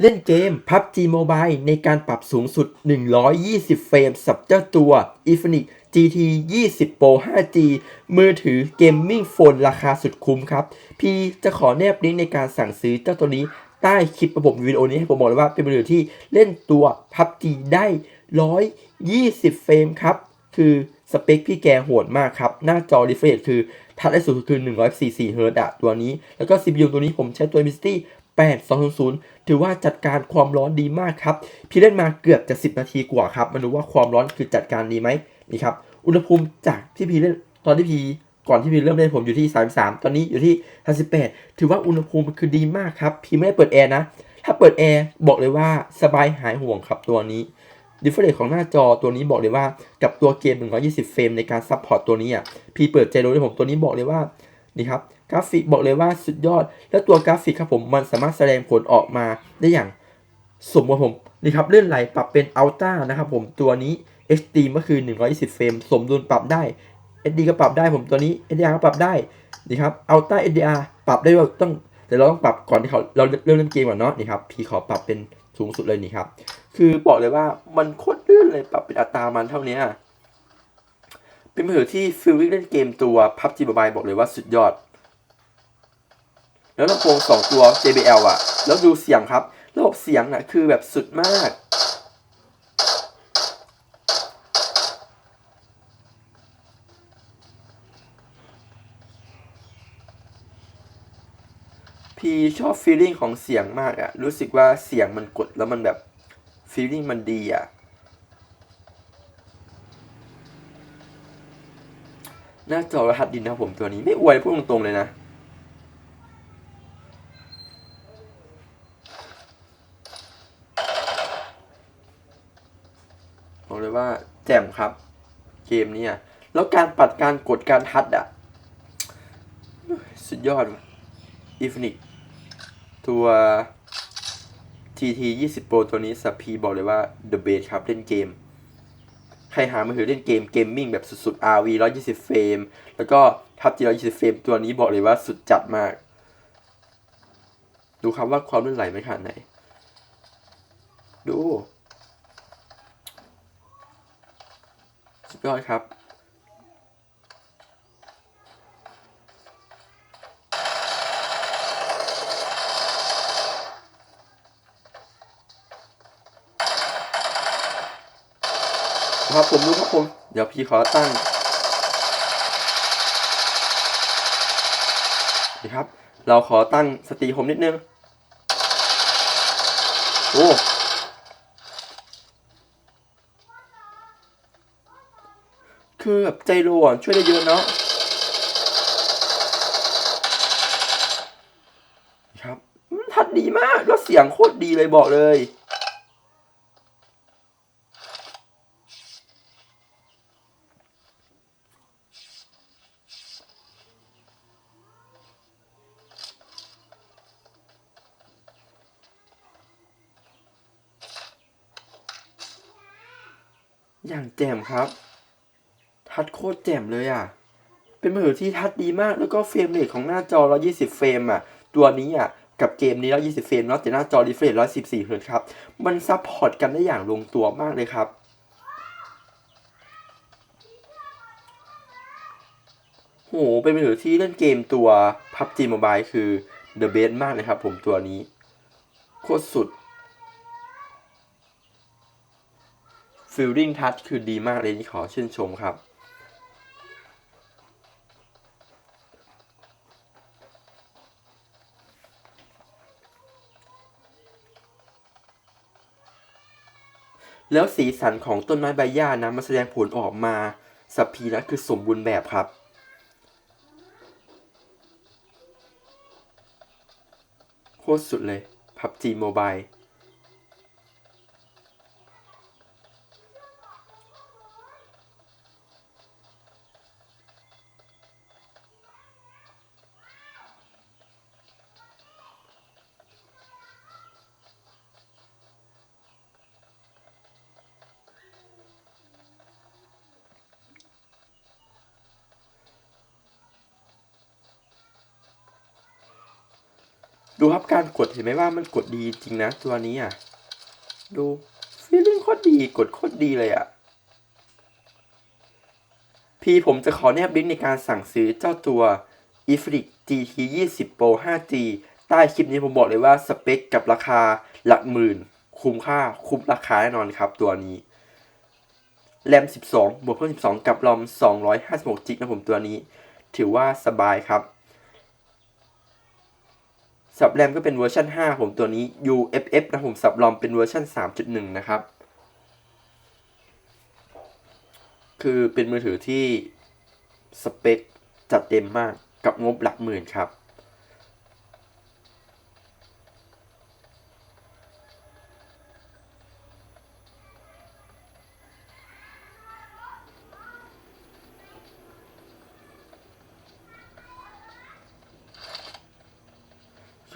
เล่นเกม PUBG Mobile ในการปรับสูงสุด 120 เฟรมสับเจ้าตัว Infinix GT 20 Pro 5G มือถือเกมมิ่งโฟนราคาสุดคุ้มครับ พี่จะขอแนบลิงก์ในการสั่งซื้อเจ้าตัวนี้ใต้คลิประบบวิดีโอนี้ให้ผมบอกเลยว่าเป็นมือถือที่เล่นตัว PUBG ได้ 120 เฟรมครับ คือสเปคพี่แกโหดมากครับ หน้าจอ refresh คือทัดได้สูงคือ144เฮิร์ตอะตัวนี้ แล้วก็ CPU ตัวนี้ผมใช้ตัว Dimensity 8200 ถือว่าจัดการความร้อนดีมากครับพี่เล่นมาเกือบจะ 10 นาทีกว่าครับมาดูว่าความร้อนคือจัดการดีไหมนี่ครับอุณหภูมิจากที่พี่เล่นตอนที่พี่ก่อนที่พี่เริ่มเล่นผมอยู่ที่ 33 ตอนนี้อยู่ที่58ถือว่าอุณหภูมิคือดีมากครับ พี่ไม่ได้เปิดแอร์นะ ถ้าเปิดแอร์บอกเลยว่าสบายหายห่วงครับตัวนี้ดิฟเฟอเรนของหน้าจอตัวนี้บอกเลยว่ากับตัวเกม 120 เฟรมในการซัพพอร์ตตัวนี้อะพี่เปิดใจโรด้วยผมตัวนี้บอกเลยว่านี่ครับ ราฟิกบอกเลยว่าสุดยอด แล้วตัวกราฟิกครับผมมันสามารถแสดงผลออกมาได้อย่างสมบูรณ์ผมนี่ครับเลื่อนไหลปรับเป็นอัลต้านะครับผมตัวนี้ HD ก็คือ 120 เฟรมสมดุลปรับได้ SD ก็ปรับได้ผมตัวนี้ HDR ก็ปรับได้นี่ครับอัลต้า HDR ปรับได้ว่าต้องแต่เราต้องปรับก่อนที่เขาเราเริ่มเล่นเกมก่อนเนาะนี่ครับพี่ขอปรับเป็นสูงสุดเลยนี่ครับ คือบอกเลยว่ามันโคตรลื่นเลยปรับเป็นอัตรามันเท่านี้เป็นมือถือที่ฟิลลิ่งเล่นเกมตัว PUBG Mobile บอกเลยว่าสุดยอด แล้วลำโพงสองตัว JBL อะแล้วดูเสียงครับ ระบบเสียงน่ะคือแบบสุดมาก พี่ชอบฟีลลิ่งของเสียงมากอะรู้สึกว่าเสียงมันกดแล้วมันแบบฟีลลิ่งมันดีอะหน้าจอรหัสดินนะผมตัวนี้ไม่อวยพูดตรงๆเลยนะ บอกเลยว่า แจ่มครับ เกมนี้ยแล้วการปัดการกดการทัดอะ สุดยอดว่ะ Infinix ตัว GT 20 Pro ตัวนี้สับพีบอกเลยว่า The Best ครับ เล่นเกม ใครหามือถือเล่นเกมเกมมิ่งแบบสุดๆ RV 120เฟรมแล้วก็ทับ G 120เฟรมตัวนี้บอกเลยว่าสุดจัดมาก ดูครับว่าความลื่นไหลไม่ขนาดไหน ดู สุด ยอดครับ ครับผมรู้ครับผม เดี๋ยวพี่ขอตั้งนี่ครับ เราขอตั้งสตรีผมนิดนึง โอ้ คือแบบใจโลอะช่วยได้เยอะเนาะครับทัดดีมากแล้วเสียงโคตรดีเลยบอกเลยอย่างแจ่มครับ ทัดโคตรแจ่มเลยอะ เป็นมือถือที่ทัดดีมากแล้วก็เฟรมเรทของหน้าจอ 120 เฟรมอะ ตัวนี้อะ กับเกมนี้ 120 เฟรมเนาะแต่หน้าจอ refresh 114เฮิร์ตครับ มันซัพพอร์ตกันได้อย่างลงตัวมากเลยครับโหเป็นมือถือที่เล่นเกมตัว PUBG Mobile คือ the best มากเลยครับผมตัวนี้ โคตรสุดฟีลลิ่งทัชคือดีมากเลยนี่ขอชื่นชมครับ แล้วสีสันของต้นไม้ใบหญ้านะมันแสดงผลออกมาสัพพีนะคือสมบูรณ์แบบครับ โคตรสุดเลย PUBG Mobile ดูครับการกดเห็นไหมว่ามันกดดีจริงนะตัวนี้อะ ดูฟีลลิ่งโคตรดีกดโคตรดีเลยอะ พี่ผมจะขอแนบลิงก์ในการสั่งซื้อเจ้าตัว e f r i c GT 20 Pro 5G ใต้คลิปนี้ผมบอกเลยว่าสเปคกับราคาหลักหมื่น คุ้มค่าคุ้มราคาแน่นอนครับตัวนี้แรม 12 บวกเพิ่ม 12 กับรอม 256 g b นะผมตัวนี้ ถือว่าสบายครับ สับแรมก็เป็นเวอร์ชัน5ผมตัวนี้ UFF นะผมสับรอมเป็นเวอร์ชัน3.1 นะครับ คือเป็นมือถือที่สเปคจัดเต็มมากกับงบหลักหมื่นครับ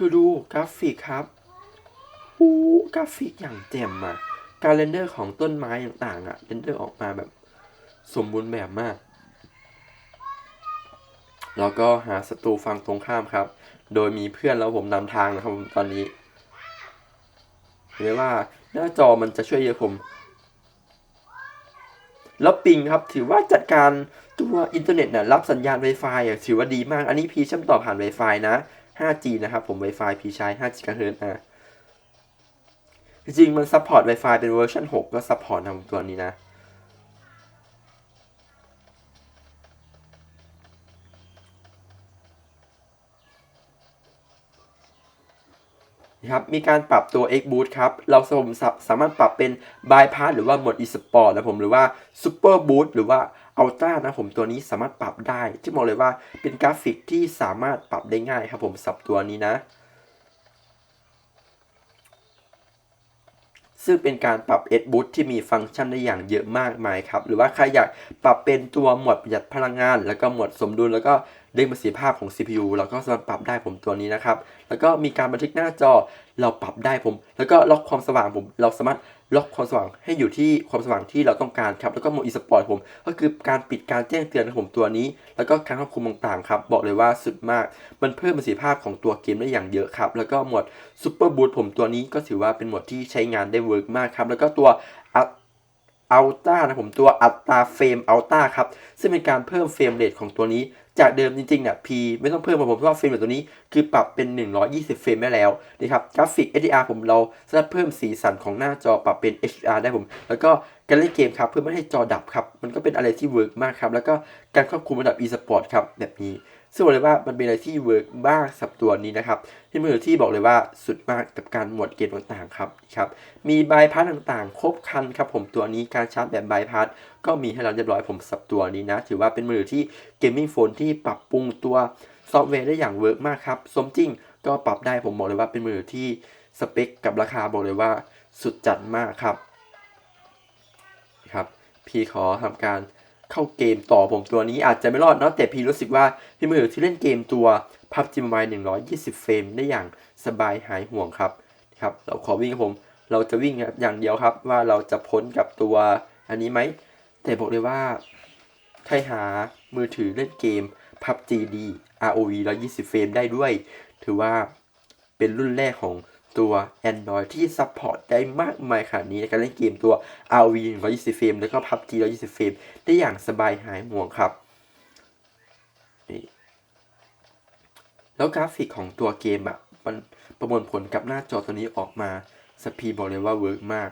คือดูกราฟิกครับอู้กราฟิกอย่างแจ่มอะการเรนเดอร์ของต้นไม้ต่างๆอะเรนเดอร์ออกมาแบบสมบูรณ์แบบมาก แล้วก็หาศัตรูฝั่งตรงข้ามครับ โดยมีเพื่อนแล้วผมนำทางนะครับผมตอนนี้เห็นไหมว่าหน้าจอมันจะช่วยเยอะผม แล้วปิงครับ ถือว่าจัดการตัวอินเทอร์เน็ตนี่ยรับสัญญาณ Wi-Fi อะถือว่าดีมาก อันนี้พีเชื่อมต่อผ่าน Wi-Fi นะ 5G นะครับผม Wi-Fi พีใช้ 5 GHz นะ จริงๆมันซัพพอร์ต Wi-Fi เป็นเวอร์ชัน6 ก็ซัพพอร์ตทำตัวนี้นะ นะครับมีการปรับตัว X Boost ครับเราสมารถสามารถปรับเป็น Bypass หรือว่าโหมด eSport นะผมหรือว่า Super Boost หรือว่า Ultra นะผมตัวนี้สามารถปรับได้ที่บอกเลยว่าเป็นกราฟิกที่สามารถปรับได้ง่ายครับผมสับตัวนี้นะ ซึ่งเป็นการปรับ S Boost ที่มีฟังก์ชันได้อย่างเยอะมากมายครับหรือว่าใครอยากปรับเป็นตัวหมดประหยัดพลังงาน แล้วก็หมดสมดุลแล้วก็ เร่งประสิทธิภาพของ CPU เราก็สามารถปรับได้ผมตัวนี้นะครับ แล้วก็มีการบันทึกหน้าจอเราปรับได้ผม แล้วก็ล็อกความสว่างผมเราสามารถล็อกความสว่างให้อยู่ที่ความสว่างที่เราต้องการครับ แล้วก็โหมด e-sport ผม ก็คือการปิดการแจ้งเตือนของผมตัวนี้ แล้วก็การควบคุมต่างๆ ครับ บอกเลยว่าสุดมาก มันเพิ่มประสิทธิภาพของตัวเกมได้อย่างเยอะครับ แล้วก็โหมด Super Boost ผมตัวนี้ก็ถือว่าเป็นโหมดที่ใช้งานได้เวิร์กมากครับ แล้วก็ตัวอัลต้านะผมตัวอัตราเฟรมอัลต้าครับ ซึ่งเป็นการเพิ่มเฟรมเรทของตัวนี้ จากเดิมจริงๆเนี่ย P ไม่ต้องเพิ่มมาผมเพราะว่าเฟรมแบบตัวนี้ คือปรับเป็น 120 เฟรมได้แล้วนะครับกราฟิก HDR ผมเราสามารถเพิ่มสีสันของหน้าจอปรับเป็น HDR ได้ผม แล้วก็การเล่นเกมครับเพื่อไม่ให้จอดับครับ มันก็เป็นอะไรที่เวิร์กมากครับ แล้วก็การควบคุมระดับ e-sport ครับแบบนี้ ซึ่งบอกเลยว่ามันเป็นอะไรที่เวิร์กมากสับตัวนี้นะครับที่มือถือที่บอกเลยว่าสุดมากกับการหมวดเกมต่างๆครับครับมีบายพาสต่างๆ ครบครันครับผมตัวนี้การชาร์จแบบบายพาสก็มีให้เราเรียบร้อยผมสับตัวนี้นะ ถือว่าเป็นมือที่เกมมิ่งโฟนที่ปรับปรุงตัวซอฟต์แวร์ได้อย่างเวิร์กมากครับสมจริงก็ปรับได้ผมบอกเลยว่าเป็นมือที่สเปคกับราคาบอกเลยว่าสุดจัดมากครับครับพี่ขอทำการ เข้าเกมต่อผมตัวนี้อาจจะไม่รอดเนาะแต่พี่รู้สึกว่าพี่มือถือที่เล่นเกมตัว PUBG Mobile 120เฟรมได้อย่างสบายหายห่วงครับครับเราขอวิ่งครับผม เราจะวิ่งอย่างเดียวครับ ว่าเราจะพ้นกับตัวอันนี้ไหมแต่บอกเลยว่าใครหามือถือเล่นเกม PUBG D ROV 120 เฟรมได้ด้วย ถือว่าเป็นรุ่นแรกของ ตัว Android ที่ซัพพอร์ตได้มากมายขนาดนี้ในการเล่นเกมตัว RV 120เฟรมแล้วก็ PUBG 120เฟรมได้อย่างสบายหายห่วงครับนี่แล้วกราฟิกของตัวเกมอะมันประมวลผลกับหน้าจอตัวนี้ออกมาสปีบอกเลยว่าเวิร์กมาก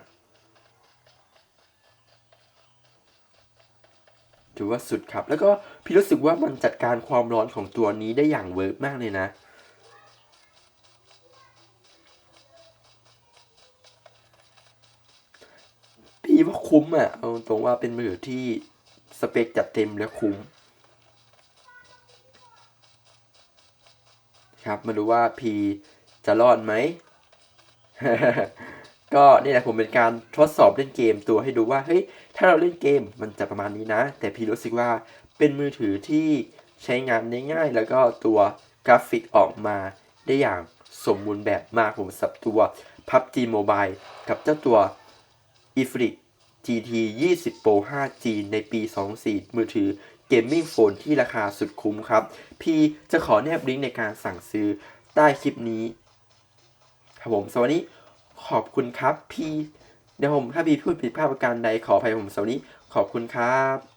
ถือว่าสุดครับ แล้วก็พี่รู้สึกว่ามันจัดการความร้อนของตัวนี้ได้อย่างเวิร์กมากเลยนะ ว่าคุ้มอะ เอาตรงว่าเป็นมือถือที่สเปคจัดเต็มและคุ้ม ครับมาดูว่าพีจะรอดไหม ก็นี่แหละผมเป็นการทดสอบเล่นเกมตัวให้ดูว่า เฮ้ย ถ้าเราเล่นเกมมันจะประมาณนี้นะ แต่พี่รู้สึกว่าเป็นมือถือที่ใช้งานได้ง่าย แล้วก็ตัวกราฟิกออกมาได้อย่างสมบูรณ์แบบมากผมสับตัว PUBG Mobile กับเจ้าตัว e f r i c GT 20 Pro 5G ในปี 24 มือถือเกมมิ่งโฟนที่ราคาสุดคุ้มครับ พี่จะขอแนบลิงก์ในการสั่งซื้อใต้คลิปนี้ ครับผมสวัสดีขอบคุณครับพี่เดี๋ยวผมถ้าพี่พูดผิดพลาดประการใดขออภัยผมสวัสดีขอบคุณครับ